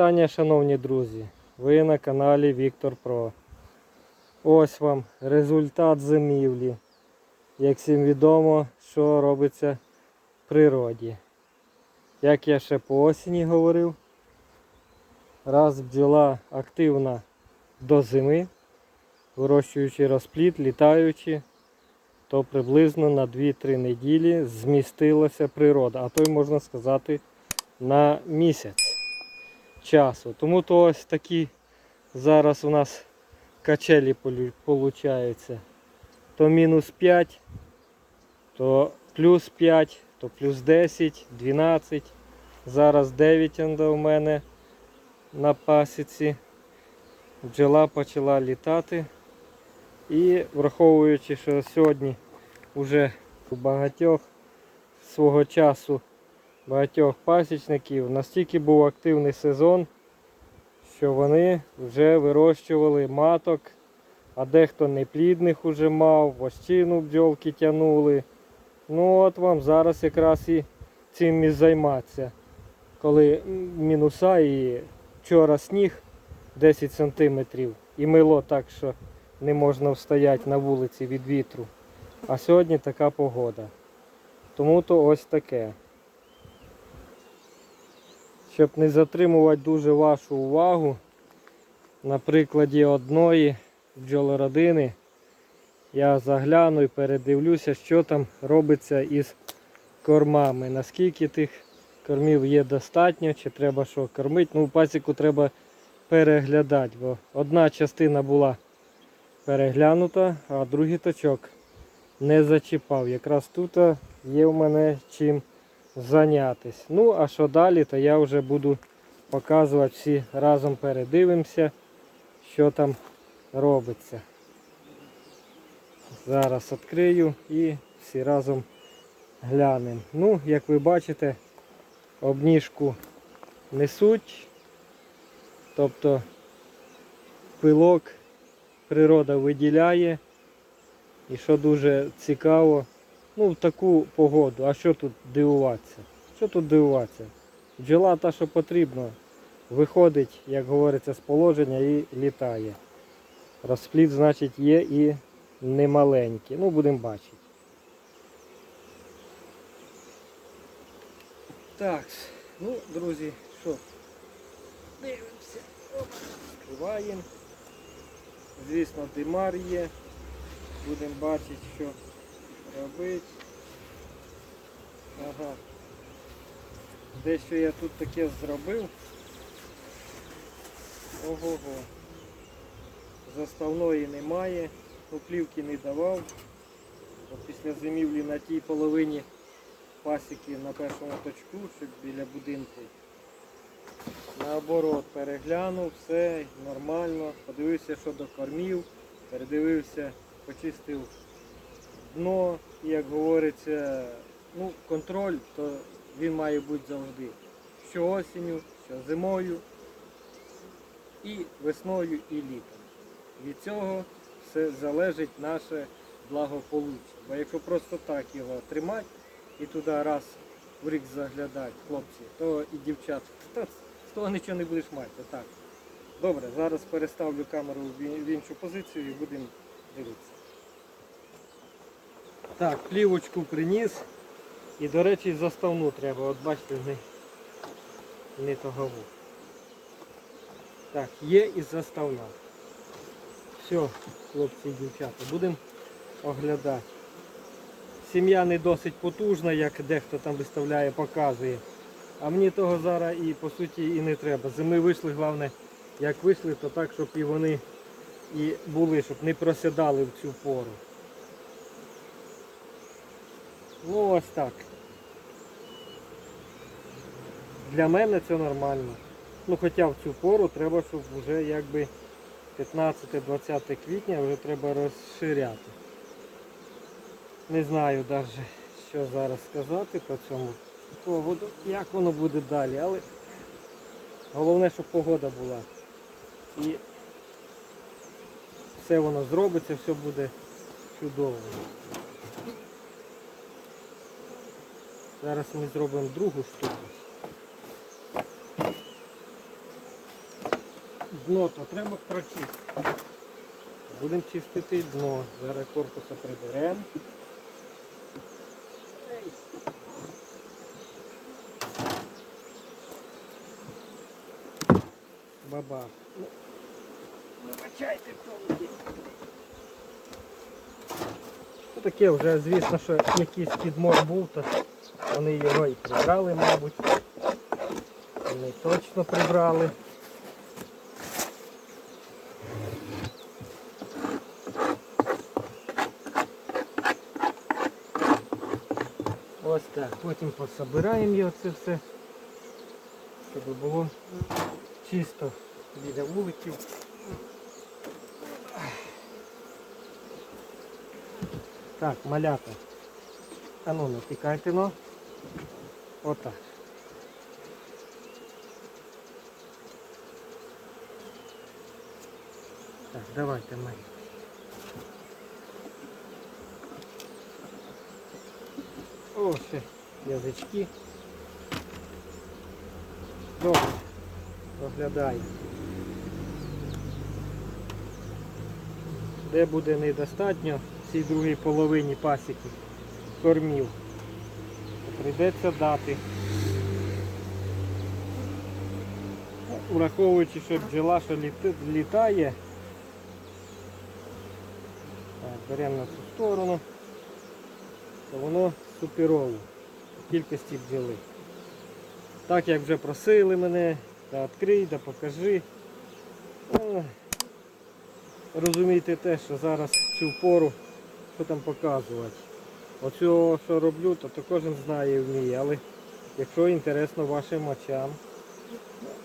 вітання, шановні друзі. Ви на каналі Віктор Про. Ось вам результат зимівлі. Як всім відомо, що робиться в природі. Як я ще по осені говорив, раз бджола активна до зими, вирощуючи розплід, літаючи, то приблизно на 2-3 неділі змістилася природа, а то й можна сказати на місяць часу. Тому то ось такі зараз у нас качелі получаються. То мінус 5, то плюс 5, то плюс 10, 12. Зараз 9 у мене на пасіці. Бджола почала літати. І враховуючи, що сьогодні вже у багатьох свого часу багатьох пасічників настільки був активний сезон, що вони вже вирощували маток, а дехто неплідних уже мав, вощину бджолки тягнули. Ну от вам зараз якраз і цим і займатися. Коли мінуса і вчора сніг 10 см і мило так, що не можна встояти на вулиці від вітру. А сьогодні така погода. Тому то ось таке. Щоб не затримувати дуже вашу увагу, на прикладі одної бджолородини я загляну і передивлюся, що там робиться із кормами. Наскільки тих кормів є достатньо, чи треба що кормити. Ну, пасіку треба переглядати, бо одна частина була переглянута, а другий точок не зачіпав. Якраз тут є в мене чим зайнятися. Ну, а що далі, то я вже буду показувати всі разом передивимося, що там робиться. Зараз відкрию і всі разом глянемо. Ну, як ви бачите, обніжку несуть, тобто пилок природа виділяє. І що дуже цікаво, ну в таку погоду, а що тут дивуватися? Що тут дивуватися? Бджола та, що потрібно, виходить, як говориться, з положення і літає. Розплід, значить, є і немаленький. Ну, будемо бачити. Так, ну, друзі, що? Дивимося. Відкриваємо. Звісно, димар є. Будемо бачити, що робити. Ага. Дещо я тут таке зробив. Ого-го. Заставної немає, ну плівки не давав. От після зимівлі на тій половині пасіки на першому точку, щоб біля будинку. Наоборот, переглянув, все нормально, подивився, що до кормів, передивився, почистив дно, як говориться, ну, контроль, то він має бути завжди. Що осінню, що зимою, і весною, і літом. Від цього все залежить наше благополуччя. Бо якщо просто так його тримати і туди раз в рік заглядати, хлопці, то і дівчат, то з того нічого не будеш мати. Так. Добре, зараз переставлю камеру в іншу позицію і будемо дивитися. Так, плівочку приніс. І, до речі, заставну треба. От бачите, не, не тогову. Так, є і заставна. Все, хлопці і дівчата, будемо оглядати. Сім'я не досить потужна, як дехто там виставляє, показує. А мені того зараз і по суті і не треба. Зими вийшли, головне, як вийшли, то так, щоб і вони і були, щоб не просідали в цю пору. Ну ось так. Для мене це нормально. Ну хоча в цю пору треба, щоб вже якби 15-20 квітня вже треба розширяти. Не знаю навіть, що зараз сказати по цьому поводу, як воно буде далі, але головне, щоб погода була. І все воно зробиться, все буде чудово. Зараз ми зробимо другу штуку. дно, то треба прочистити. Будемо чистити дно. Зараз корпуса приберемо. Баба. Ну, Вибачайте, хто. Таке вже, звісно, що якийсь підмор був, то вони його і прибрали, мабуть. Вони точно прибрали. Ось так. Потім пособираємо його це все, щоб було чисто біля вуликів. Так, малята. А ну, не тікайте, ну. Отак. Так, давайте ми. О, ще язички. Добре. Доглядаємо. Де буде недостатньо в цій другій половині пасіки кормів. Прийдеться дати. Враховуючи, що бджола, що літає. Беремо на цю сторону, то воно суперово в кількості бджоли. Так як вже просили мене, да відкрий, да покажи. Розумійте те, що зараз цю пору, що там показувати. Оцього, що роблю, то, то кожен знає і вміє, але якщо інтересно вашим очам,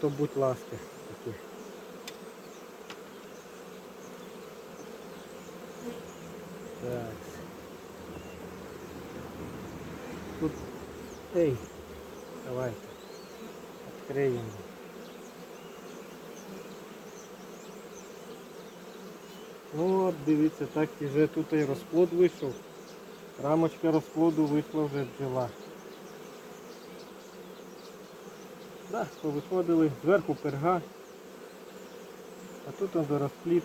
то будь ласка. Такі. Так. Тут. Ей, давайте. Відкриємо. От дивіться, так вже тут і розплод вийшов. Рамочка розплоду вийшла вже бджола. Да, повиходили, зверху перга, а тут он розплід.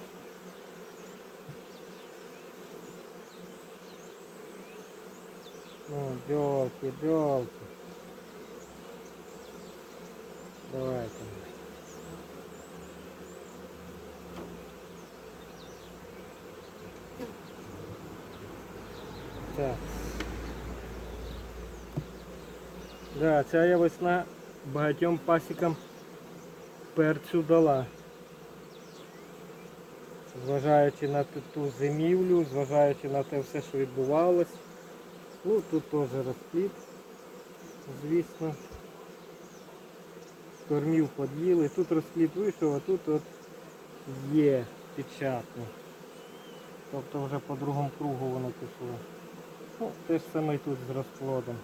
Ну, бджолки, бджолки. Давайте. Да, ця я весна багатьом пасікам перцю дала. Зважаючи на ту- зимівлю, зважаючи на те все, що відбувалось. Ну, тут теж розплід, звісно. Кормів под'їли. Тут розплід вийшов, а тут от є печатно. Тобто вже по другому кругу воно пішло. Ну, те ж саме і тут з розплодом.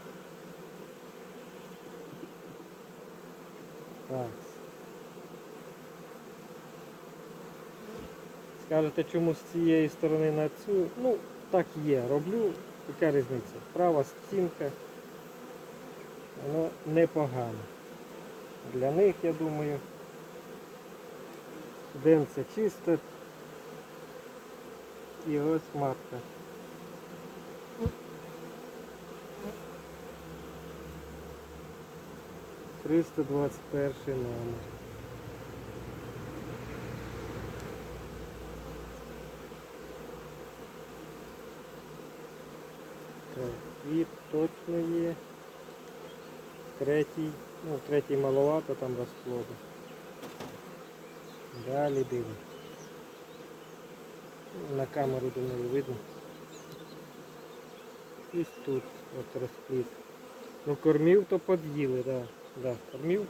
Скажете, чому з цієї сторони на цю? Ну, так є. Роблю. Яка різниця? Права стінка. Воно непогано. Для них, я думаю. Денце чисте. І ось матка. Триста двадцять перший номер. Так, від точно є. Третій, ну третій маловато там розплоду. Далі дивимо. На камеру думаю видно. І тут от розплід. Ну кормів то під'їли, да. Да, кормів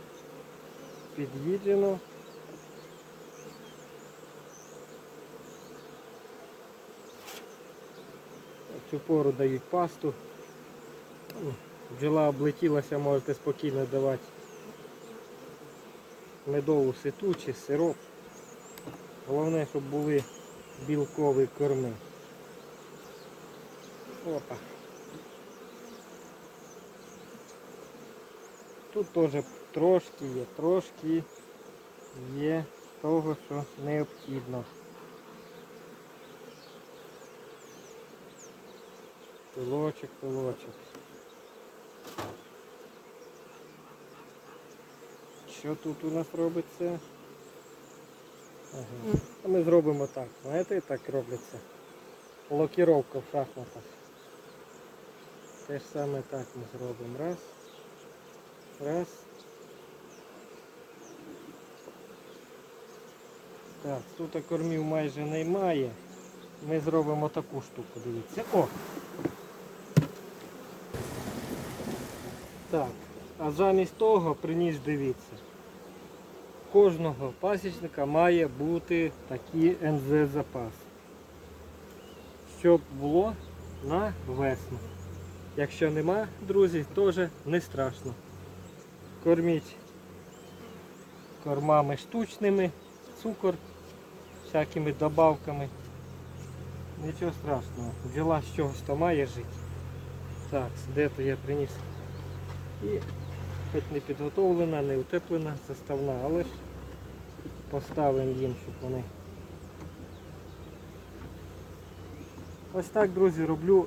під'їджено. В Цю пору дають пасту. Бджола облетілася, можете спокійно давати медову ситу чи сироп. Головне, щоб були білкові корми. Опа. Тут теж трошки є, трошки є того, що необхідно. Пилочок, пилочок. Що тут у нас робиться? Ага. Ми зробимо так. Знаєте, так робиться. Блокіровка в шахматах. Те ж саме так ми зробимо. Раз. Раз. Так, тут кормів майже немає. Ми зробимо таку штуку, дивіться. О! Так, а замість того приніс дивіться. Кожного пасічника має бути такі НЗ запас. Щоб було на весну. Якщо нема, друзі, теж не страшно. Корміть кормами штучними, цукор, всякими добавками. Нічого страшного. Бджола з чогось то має жити. Так, де то я приніс. І хоч не підготовлена, не утеплена, заставна, але ж поставимо їм, щоб вони. Ось так, друзі, роблю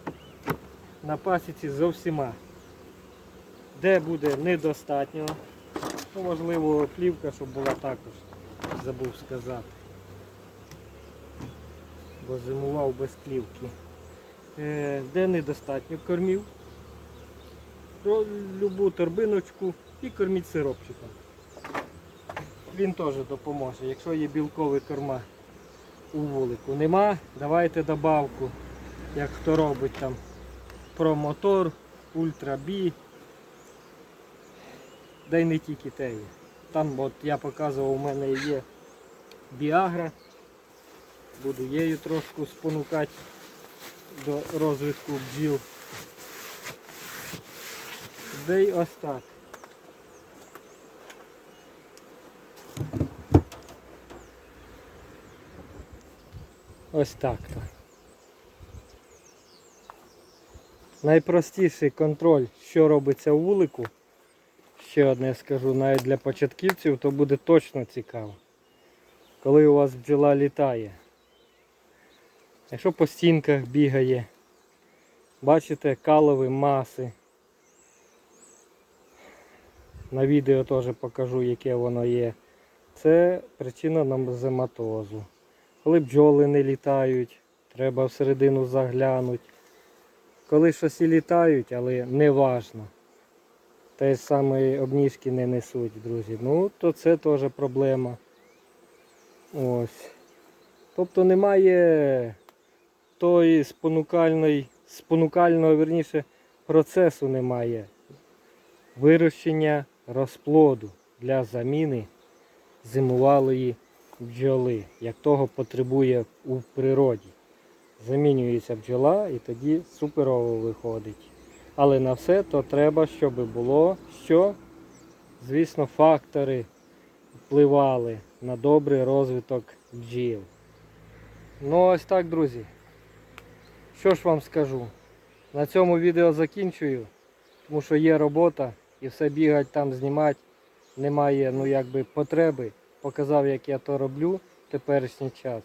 на пасіці з усіма. Де буде недостатньо, ну, можливо, плівка, щоб була також, забув сказати. Бо зимував без плівки. Е, де недостатньо кормів, любу торбиночку і корміть сиропчиком. Він теж допоможе. Якщо є білковий корма у вулику нема, давайте добавку, як хто робить там промотор, ультрабі. Да й не тільки те є. Там от я показував, у мене є біагра. Буду її трошки спонукати до розвитку бджіл. Да й ось так. Ось так то. Найпростіший контроль, що робиться у вулику. Ще одне скажу, навіть для початківців, то буде точно цікаво. Коли у вас бджола літає. Якщо по стінках бігає, бачите калові маси. На відео теж покажу, яке воно є. Це причина номозематозу. Коли бджоли не літають, треба всередину заглянути. Коли щось і літають, але не важно. Те ж саме обніжки не несуть, друзі. Ну, то це теж проблема. Ось. Тобто немає тої спонукальної, спонукального, верніше, процесу немає. Вирощення розплоду для заміни зимувалої бджоли, як того потребує у природі. Замінюється бджола і тоді суперово виходить. Але на все то треба, щоб було що, звісно, фактори впливали на добрий розвиток бджіл. Ну ось так, друзі. Що ж вам скажу? На цьому відео закінчую, тому що є робота і все бігать там знімати немає ну, якби, потреби. Показав, як я то роблю в теперішній час.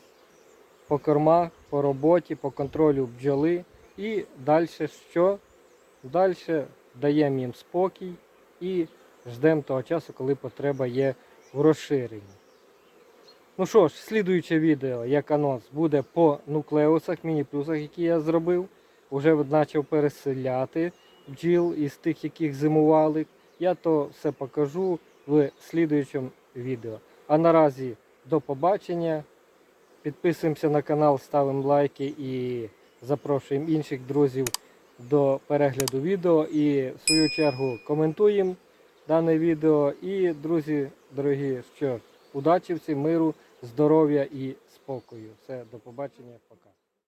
По кормах, по роботі, по контролю бджоли і далі що? Далі даємо їм спокій і ждемо того часу, коли потреба є в розширенні. Ну що ж, слідуюче відео, як анонс, буде по нуклеусах, міні-плюсах, які я зробив. Уже почав переселяти бджіл із тих, яких зимували. Я то все покажу в слідуючому відео. А наразі до побачення. Підписуємося на канал, ставимо лайки і запрошуємо інших друзів до перегляду відео. І в свою чергу коментуємо дане відео. І, друзі, дорогі, що удачі всім, миру, здоров'я і спокою. Все, до побачення, пока.